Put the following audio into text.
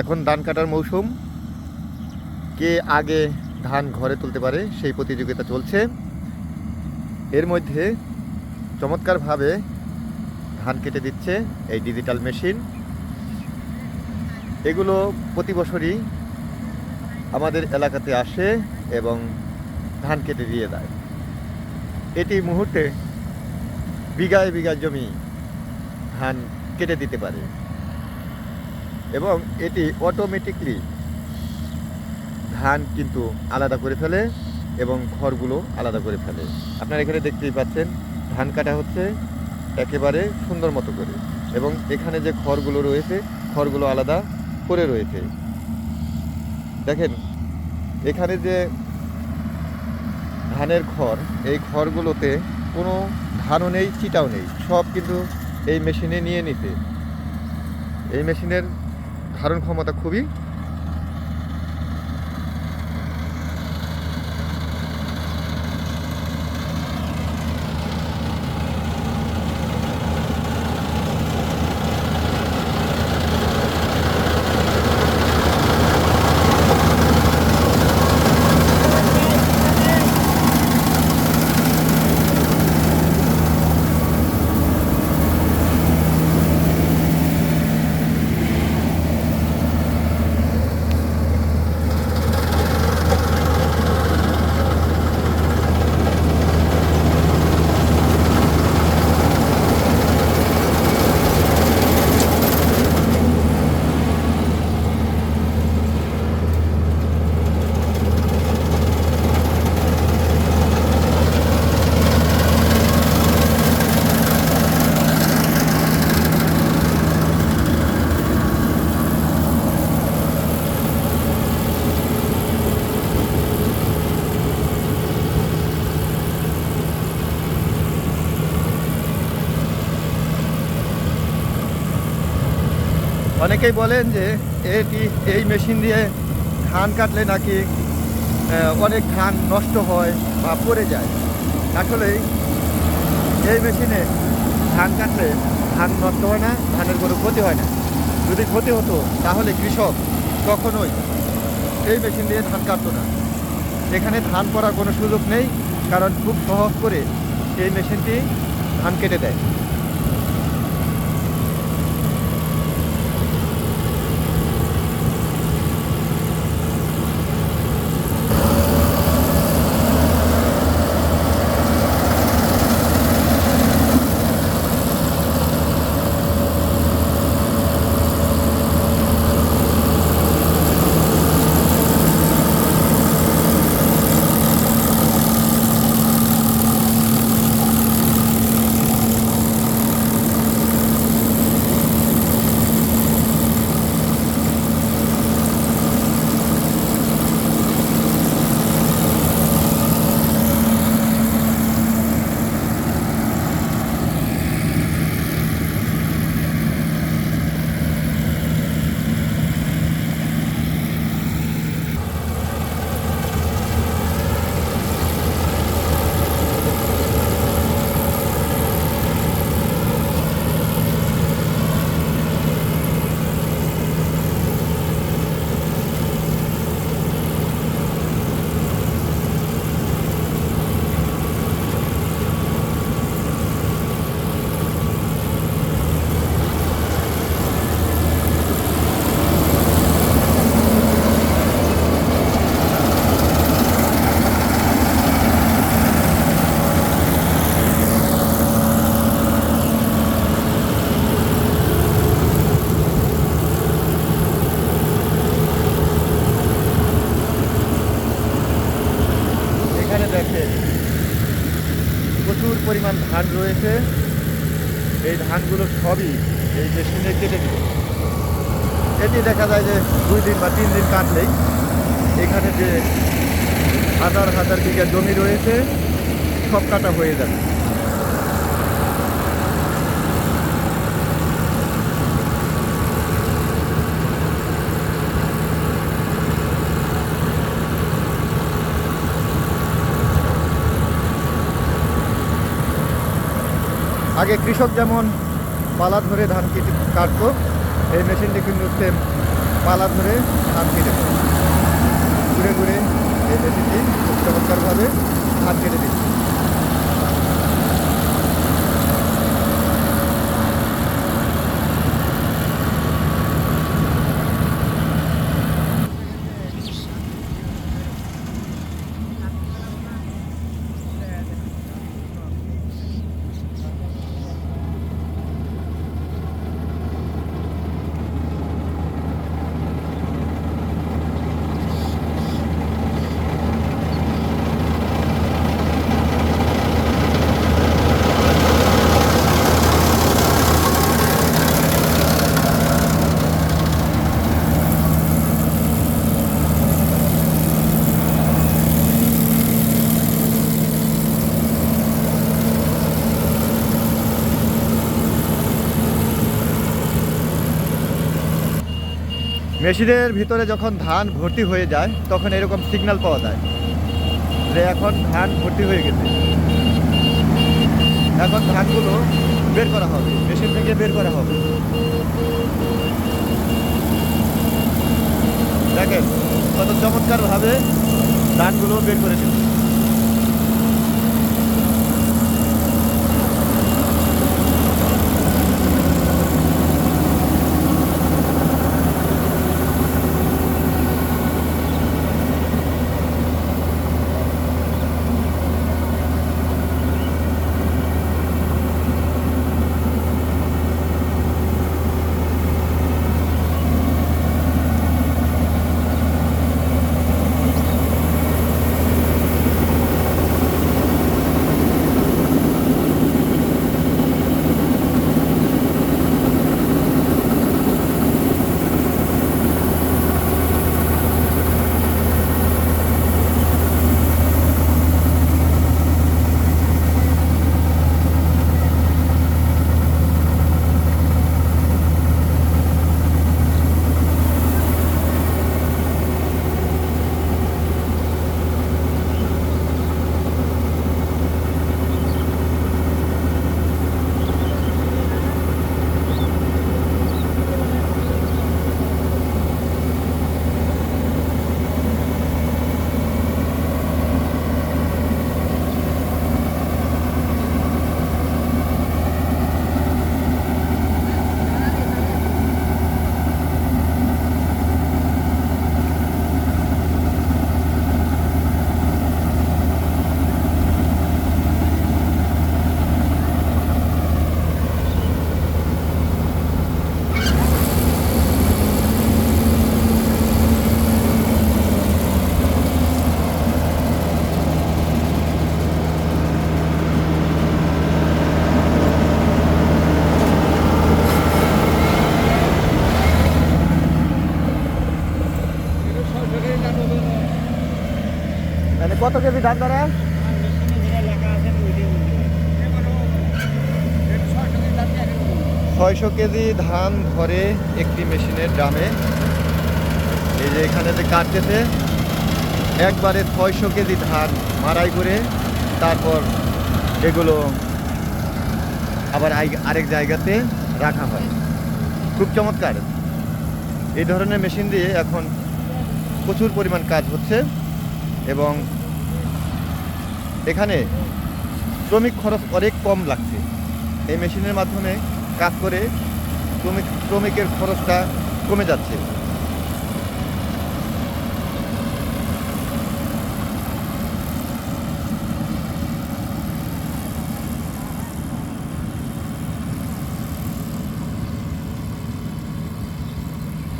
এখন ধান কাটার মৌসুম। কে আগে ধান ঘরে তুলতে পারে সেই প্রতিযোগিতা চলছে। এর মধ্যে চমৎকারভাবে ধান কেটে দিচ্ছে এই ডিজিটাল মেশিন। এগুলো প্রতি বছরই আমাদের এলাকাতে আসে এবং ধান কেটে দিয়ে দেয়। এটি মুহূর্তে বিঘায় বিঘা জমি ধান কেটে দিতে পারে। এবং এটি অটোমেটিকলি ধান কিন্তু আলাদা করে ফেলে এবং খড়গুলো আলাদা করে ফেলে। আপনারা এখানে দেখতেই পাচ্ছেন, ধান কাটা হচ্ছে একেবারে সুন্দর মতো করে এবং এখানে যে খড়গুলো রয়েছে, খড়গুলো আলাদা করে রয়েছে। দেখেন, এখানে যে ধানের খড়, এই খড়গুলোতে কোনো ধানও নেই, চিটাও নেই। সব কিন্তু এই মেশিনে নিয়ে নিতে। এই মেশিনের 다른 커마다 컵이 অনেকেই বলেন যে এটি এই মেশিন দিয়ে ধান কাটলে নাকি অনেক ধান নষ্ট হয় বা পড়ে যায়? আসলে এই মেশিনে ধান কাটলে ধান নষ্ট হয় না, ধানের কোনো ক্ষতি হয় না। যদি ক্ষতি হতো, তাহলে কৃষক কখনোই এই মেশিন দিয়ে ধান কাটতো না। এখানে ধান করার কোনো সুযোগ নেই, কারণ খুব সহজ করে এই মেশিনটি ধান কেটে দেয়। দেখেন প্রচুর পরিমাণ ধান রয়েছে। এই ধানগুলো সবই এই মেশিনে কেটে দিল এটি দেখা যায় যে দুই দিন বা তিন দিন কাটলেই এখানে যে হাজার হাজার বিঘা জমি রয়েছে, সব কাটা হয়ে যাবে। আগে কৃষক যেমন পালা ধরে ধান কেটে কাটতো, এই মেশিনটি কিন্তু সেম পালা ধরে ধান কেটে ঘুরে ঘুরে এই মেশিনটি চমৎকারভাবে ধান কেটে দিচ্ছে। মেশিনের ভিতরে যখন ধান ভর্তি হয়ে যায়, তখন এরকম সিগন্যাল পাওয়া যায় যে এখন ধান ভর্তি হয়ে গেছে। এখন ধানগুলো বের করা হবে, মেশিন থেকে বের করা হবে। দেখেন, কত চমৎকারভাবে ধানগুলো বের করে দিল কত কেজি ধান ধরে? ছয়শো কেজি ধান ধরে একটি মেশিনের ড্রামে। এই যে এখানে যে কাটতেছে, একবারে ছয়শো কেজি ধান মারাই করে তারপর এগুলো আবার আরেক জায়গাতে রাখা হয়। খুব চমৎকার। এই ধরনের মেশিন দিয়ে এখন প্রচুর পরিমাণ কাজ হচ্ছে এবং এখানে শ্রমিক খরচ অনেক কম লাগছে। এই মেশিনের মাধ্যমে কাজ করে শ্রমিক শ্রমিকের খরচটা কমে যাচ্ছে।